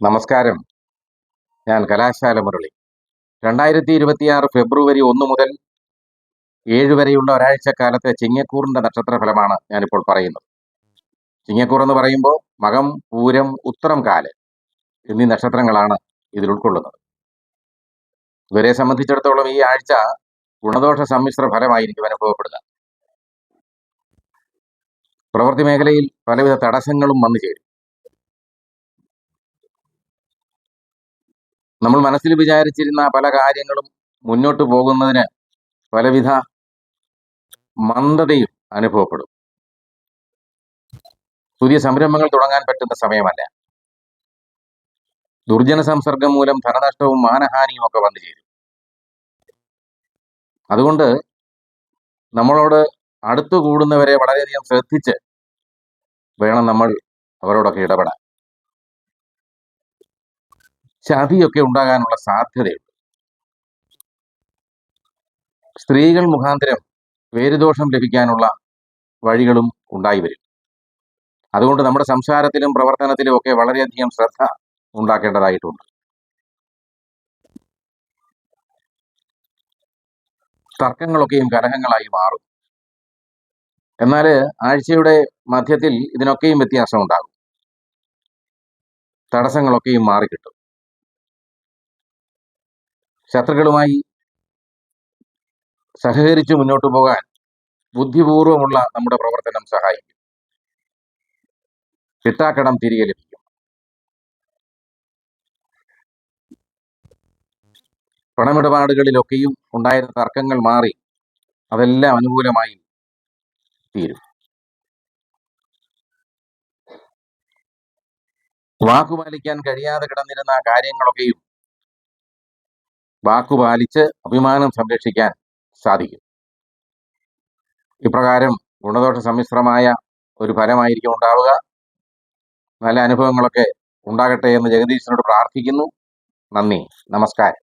നമസ്കാരം. ഞാൻ കലാശാല മുരളി. രണ്ടായിരത്തി ഇരുപത്തിയാറ് ഫെബ്രുവരി ഒന്ന് മുതൽ ഏഴ് വരെയുള്ള ഒരാഴ്ചക്കാലത്തെ ചിങ്ങക്കൂറിന്റെ നക്ഷത്രഫലമാണ് ഞാനിപ്പോൾ പറയുന്നത്. ചിങ്ങക്കൂർ എന്ന് പറയുമ്പോൾ മകം പൂരം ഉത്തരം കാൽ എന്നീ നക്ഷത്രങ്ങളാണ് ഇതിൽ ഉൾക്കൊള്ളുന്നത്. ഇവരെ സംബന്ധിച്ചിടത്തോളം ഈ ആഴ്ച ഗുണദോഷ സമ്മിശ്ര ഫലമായിരിക്കും അനുഭവപ്പെടുക പ്രവൃത്തി മേഖലയിൽ പലവിധ തടസ്സങ്ങളും വന്നു ചേരും. നമ്മൾ മനസ്സിൽ വിചാരിച്ചിരുന്ന പല കാര്യങ്ങളും മുന്നോട്ട് പോകുന്നതിന് പലവിധ മന്ദതയും അനുഭവപ്പെടും. പുതിയ സംരംഭങ്ങൾ തുടങ്ങാൻ പറ്റുന്ന സമയമല്ല. ദുർജന സംസർഗം മൂലം ധനനഷ്ടവും മാനഹാനിയും ഒക്കെ വന്നു ചേരും. അതുകൊണ്ട് നമ്മളോട് അടുത്തു കൂടുന്നവരെ വളരെയധികം ശ്രദ്ധിച്ച് വേണം നമ്മൾ അവരോടൊക്കെ ഇടപെടാൻ. ചതിയൊക്കെ ഉണ്ടാകാനുള്ള സാധ്യതയുണ്ട്. സ്ത്രീകൾ മുഖാന്തരം പേരുദോഷം ലഭിക്കാനുള്ള വഴികളും ഉണ്ടായി വരും. അതുകൊണ്ട് നമ്മുടെ സംസാരത്തിലും പ്രവർത്തനത്തിലും ഒക്കെ വളരെയധികം ശ്രദ്ധ ഉണ്ടാക്കേണ്ടതായിട്ടുണ്ട്. തർക്കങ്ങളൊക്കെയും കലഹങ്ങളായി മാറും. എന്നാൽ ആഴ്ചയുടെ മധ്യത്തിൽ ഇതിനൊക്കെയും വ്യത്യാസം ഉണ്ടാകും തടസ്സങ്ങളൊക്കെയും മാറിക്കിട്ടും. ശത്രുക്കളുമായി സഹകരിച്ച് മുന്നോട്ട് പോകാൻ ബുദ്ധിപൂർവമുള്ള നമ്മുടെ പ്രവർത്തനം സഹായിക്കും. കിട്ടാക്കടം തിരികെ ലഭിക്കും. പണമിടപാടുകളിലൊക്കെയും ഉണ്ടായിരുന്ന തർക്കങ്ങൾ മാറി അതെല്ലാം അനുകൂലമായി തീരും. വാക്കുപാലിക്കാൻ കഴിയാതെ കിടന്നിരുന്ന കാര്യങ്ങളൊക്കെയും വാക്കുപാലിച്ച് അഭിമാനം സംരക്ഷിക്കാൻ സാധിക്കും. ഇപ്രകാരം ഗുണദോഷ സമ്മിശ്രമായ ഒരു ഫലമായിരിക്കും ഉണ്ടാവുക. നല്ല അനുഭവങ്ങളൊക്കെ ഉണ്ടാകട്ടെ എന്ന് ജഗദീശനോട് പ്രാർത്ഥിക്കുന്നു. നന്ദി. നമസ്കാരം.